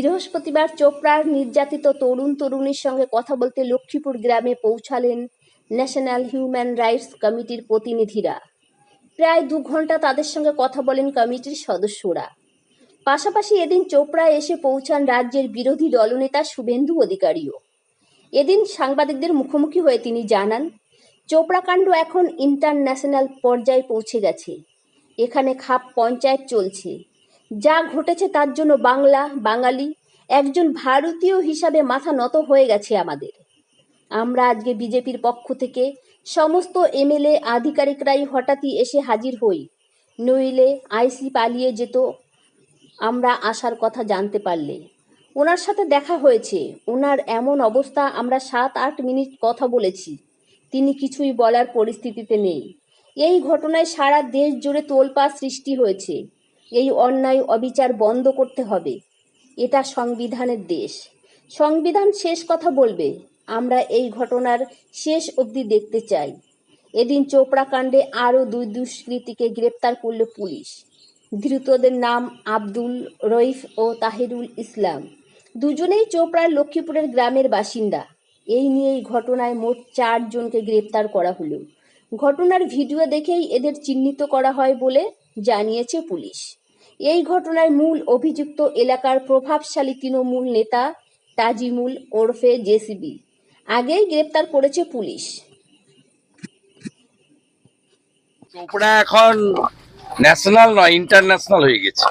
বৃহস্পতিবার চোপড়ার নির্যাতিত তরুণ তরুণীর সঙ্গে কথা বলতে লক্ষ্মীপুর গ্রামে পৌঁছালেন ন্যাশনাল হিউম্যান রাইটস কমিটির প্রতিনিধিরা। প্রায় দু ঘণ্টা তাদের সঙ্গে কথা বলেন কমিটির সদস্যরা। পাশাপাশি এদিন চোপড়ায় এসে পৌঁছান রাজ্যের বিরোধী দলনেতা শুভেন্দু অধিকারীও। এদিন সাংবাদিকদের মুখোমুখি হয়ে তিনি জানান চোপড়া কাণ্ড এখন ইন্টারন্যাশনাল পর্যায়ে পৌঁছে গেছে। এখানে খাপ পঞ্চায়েত চলছে। যা ঘটেছে তার জন্য বাংলা, বাঙালি, একজন ভারতীয় হিসাবে মাথা নত হয়ে গেছে আমাদের। আমরা আজকে বিজেপির পক্ষ থেকে সমস্ত এমএলএ আধিকারিকরাই হঠাৎই এসে হাজির হই। নইলে আইসি পালিয়ে যেত, আমরা আসার কথা জানতে পারলে। ওনার সাথে দেখা হয়েছে। ওনার এমন অবস্থা আমরা সাত, আট মিনিট কথা বলেছি। তিনি কিছুই বলার পরিস্থিতিতে নেই। এই ঘটনায় সারা দেশ জুড়ে তোলপাড় সৃষ্টি হয়েছে। এই অন্যায় অবিচার বন্ধ করতে হবে। এটা সংবিধানের দেশ। সংবিধান শেষ কথা বলবে, আমরা এই ঘটনার শেষ অবধি দেখতে চাই। এদিন চোপড়া কাণ্ডে আরও দুই দুষ্কৃতীকে গ্রেপ্তার করল পুলিশ। ধৃতদের নাম আব্দুল, রইফ ও তাহিরুল ইসলাম। দুজনেই চোপড়ার লক্ষ্মীপুরের গ্রামের বাসিন্দা। এই নিয়ে এই ঘটনায় মোট চারজনকে গ্রেপ্তার করা হলো। ঘটনার ভিডিও দেখেই এদের চিহ্নিত করা হয় বলে জানিয়েছে পুলিশ। এই ঘটনায় মূল অভিযুক্ত এলাকার প্রভাবশালী তৃণমূল নেতা তাজিমুল ওরফে জেসিবি। আগেই গ্রেপ্তার করেছে পুলিশ। চোপড়া এখন ন্যাশনাল নয়, ইন্টারন্যাশনাল হয়ে গেছে।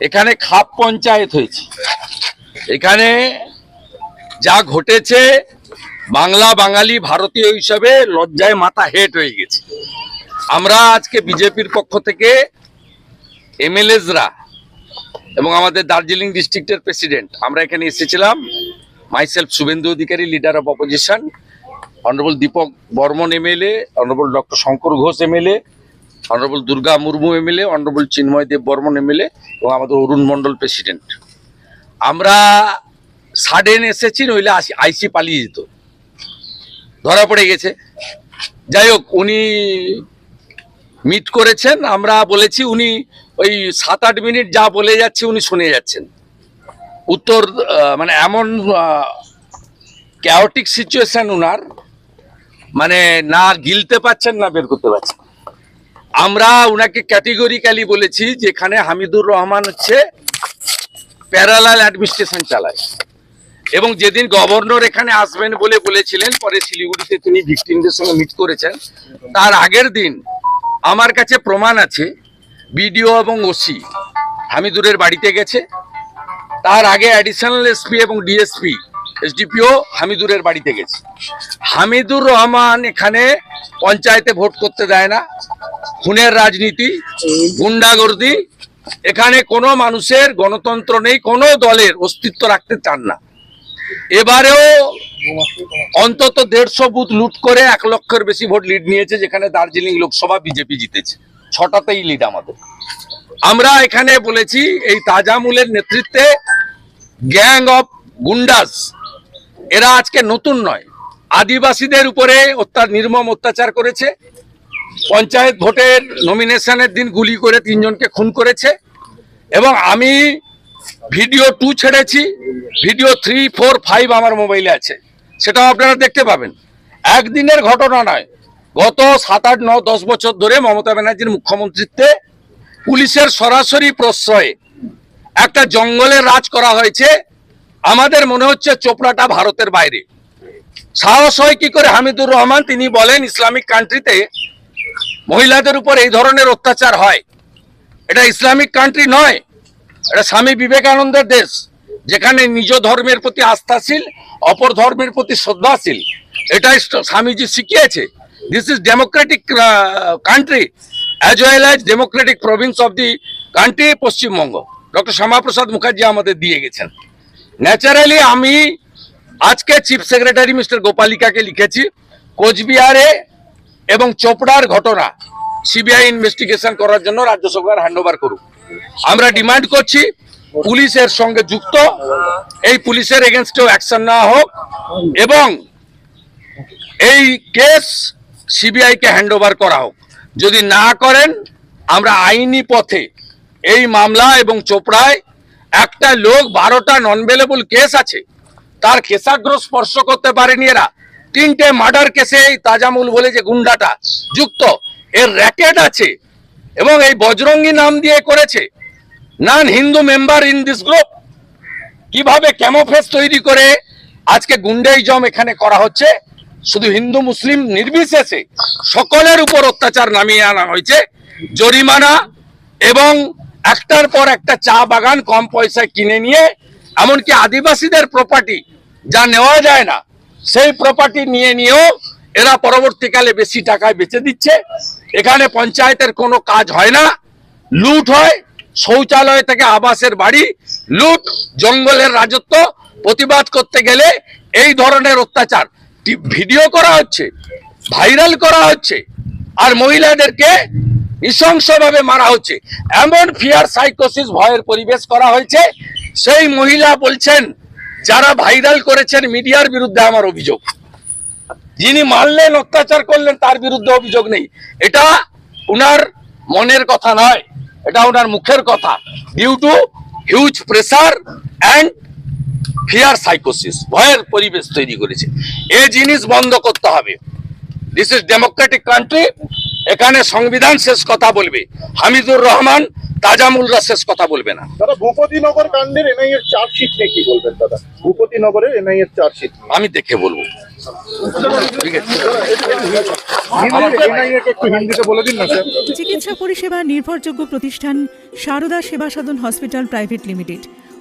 এখানে খাপ পঞ্চায়েত হয়েছে। এখানে যা ঘটেছে বাংলা বাঙালি ভারতীয় হিসাবে লজ্জায় মাথা হেট হয়ে গেছে। আমরা আজকে বিজেপির পক্ষ থেকে এমএলএসরা এবং আমাদের দার্জিলিং ডিস্ট্রিক্টের প্রেসিডেন্ট আমরা এখানে এসেছিলাম। Myself Suvendu Adhikari leader of opposition honourable Dipak Barman MLA honourable doctor Shankar Ghosh MLA honourable Durga Murmu MLA honourable Chinmoy Deb Barman MLA এবং আমাদের অরুণ মণ্ডল প্রেসিডেন্ট আমরা সাডেন এসেছি, নইলে আইসি পালিয়ে যেত। ধরা পড়ে গেছে। যাই হোক, উনি মিট করেছেন। আমরা বলেছি উনি ওই সাত আট মিনিট যা বলে যাচ্ছে উনি শুনে যাচ্ছেন। উত্তর মানে এমন ক্যাওটিক সিচুয়েশন উনার মানে না গিলতে পাচ্ছেন না বের করতে পারছেন। আমরা উনাকে ক্যাটেগরিক্যালি বলেছি যেখানে হামিদুর রহমান হচ্ছে প্যারালাল অ্যাডমিনিস্ট্রেশন চালায়। এবং যেদিন গভর্নর এখানে আসবেন বলে বলেছিলেন, পরে শিলিগুড়িতে তিনি ভিকটিমদের সঙ্গে মিট করেছেন, তার আগের দিন আমার কাছে প্রমাণ আছে বিডিও এবং ওসি। হামিদুরের বাড়িতে গেছে। তার আগে অ্যাডিশনাল এসপি এবং ডিএসপি এসডিপিও হামিদুরের বাড়িতে গেছে। হামিদুর রহমান এখানে পঞ্চায়েতে ভোট করতে দেয় না। খুনের রাজনীতি, গুন্ডাগর্দি, এখানে কোনো মানুষের গণতন্ত্র নেই, কোনো দলের অস্তিত্ব রাখতে চান না। এবারেও অন্তত দেড়শো বুথ লুট করে এক লক্ষের বেশি ভোট লিড নিয়েছে, যেখানে দার্জিলিং লোকসভা বিজেপি জিতেছে। ছটাতেই লিড আমাদের। আমরা এখানে বলেছি, এই তাজামুলের নেতৃত্বে গ্যাং অফ গুন্ডাস। এরা আজকে নতুন নয়। আদিবাসীদের উপরে অত্যাচার, নির্মম অত্যাচার করেছে। পঞ্চায়েত ভোটের নমিনেশনের দিন গুলি করে তিনজনকে খুন করেছে। এবং আমি ভিডিও টু ছেড়েছি। ভিডিও থ্রি ফোর ফাইভ আমার মোবাইলে আছে। সেটাও আপনারা দেখতে পাবেন। একদিনের ঘটনা নয়। গত সাত, আট, ন, দশ বছর ধরে মমতা ব্যানার্জির মুখ্যমন্ত্রীত্বে পুলিশের সরাসরি প্রশ্রয়ে একটা জঙ্গলের রাজ করা হয়েছে। আমাদের মনে হচ্ছে চোপড়াটা ভারতের বাইরে। সাহস হয় কি করে? হামিদুর রহমান তিনি বলেন, ইসলামিক কান্ট্রিতে মহিলাদের উপর এই ধরনের অত্যাচার হয়। এটা ইসলামিক কান্ট্রি নয়, এটা স্বামী বিবেকানন্দের দেশ, যেখানে নিজ ধর্মের প্রতি আস্থাশীল, অপর ধর্মের প্রতি শ্রদ্ধাশীল। এটাই স্বামীজি শিখিয়েছে। This is democratic country as well as democratic province of the country Paschimbanga doctor Shyamaprasad Mukherjee আমাদের দিয়ে গেছেন। ন্যাচারালি আমি আজকে চিফ সেক্রেটারি মিস্টার গোপালিকাকে লিখেছি, কোচবিহারে এবং চোপড়ার ঘটনা সিবিআই ইনভেস্টিগেশন করার জন্য রাজ্য সরকার হ্যান্ড ওভার করুক। আমরা ডিমান্ড করছি পুলিশের সঙ্গে যুক্ত, এই পুলিশের এগেনস্টেও অ্যাকশন নেওয়া হোক এবং এই কেস সিবিআই কে হ্যান্ড ওভার করা হোক। যদি না করেন, আমরা আইনি পথে এই মামলা এবং চোপড়ায় একটা লোক, বারোটা নন বেলেবল কেস আছে, তার খেসাগ্র স্পর্শ করতে পারেনি এরা। তিনটে মার্ডার কেসে এই তাজামুল বলে যে গুন্ডাটা যুক্ত। এর র্যাকেট আছে এবং এই বজরঙ্গি নাম দিয়ে করেছে। Non Hindu member in this group কীভাবে ক্যামোফেস তৈরি করে আজকে গুন্ডাইজম এখানে করা হচ্ছে? শুধু হিন্দু, মুসলিম নির্বিশেষে সকলের উপর অত্যাচার নামিয়ে আনা হয়েছে, জরিমানা এবং একটার পর একটা চা বাগান কম পয়সায় কিনে নিয়ে, এমনকি আদিবাসীদের প্রপার্টি যা নেওয়া যায় না, সেই প্রপার্টি নিয়ে নিয়েও এরা পরবর্তীকালে বেশি টাকায় বেচে দিচ্ছে। এখানে পঞ্চায়েতের কোনো কাজ হয় না, লুট হয়, শৌচালয় থেকে আবাসের বাড়ি, লুট, জঙ্গলের রাজত্ব, প্রতিবাদ করতে গেলে এই ধরনের অত্যাচার ভিডিও করা হচ্ছে, ভাইরাল করা হচ্ছে, আর মহিলাদেরকে নৃশংসভাবে মারা হচ্ছে। এমন ফিয়ার সাইকোসিস ভয়ের পরিবেশ করা হয়েছে, সেই মহিলা বলছেন, যারা ভাইরাল করেছেন মিডিয়ার বিরুদ্ধে আমার অভিযোগ। যিনি মারলেন, অত্যাচার করলেন, তার বিরুদ্ধে অভিযোগ নেই। এটা উনার মনের কথা নয়, এটা ওনার মুখের কথা। Due to huge pressure and fear সাইকোসিস ভয়ের পরিবেশ তৈরি করেছে। এই জিনিস বন্ধ করতে হবে। দিস ইজ ডেমোক্রেটিক কান্ট্রি এখানে সংবিধান শেষ কথা বলবে। হামিদুর রহমান তাজামুলরা শেষ কথা বলবে না। দাদা ভূপতিনগর কাণ্ডের এনআই এর চার্জশিট নিয়ে কি বলবেন দাদা? ভূপতিনগরের এনআই এর চার্জশিট আমি দেখে বলব। ঠিক আছে। এনআই এর একটু হিন্দিতে বলে দিন না স্যার। চিকিৎসা পরিষেবা নির্ভরযোগ্য প্রতিষ্ঠান Sarada Seva Sadhan hospital private limited.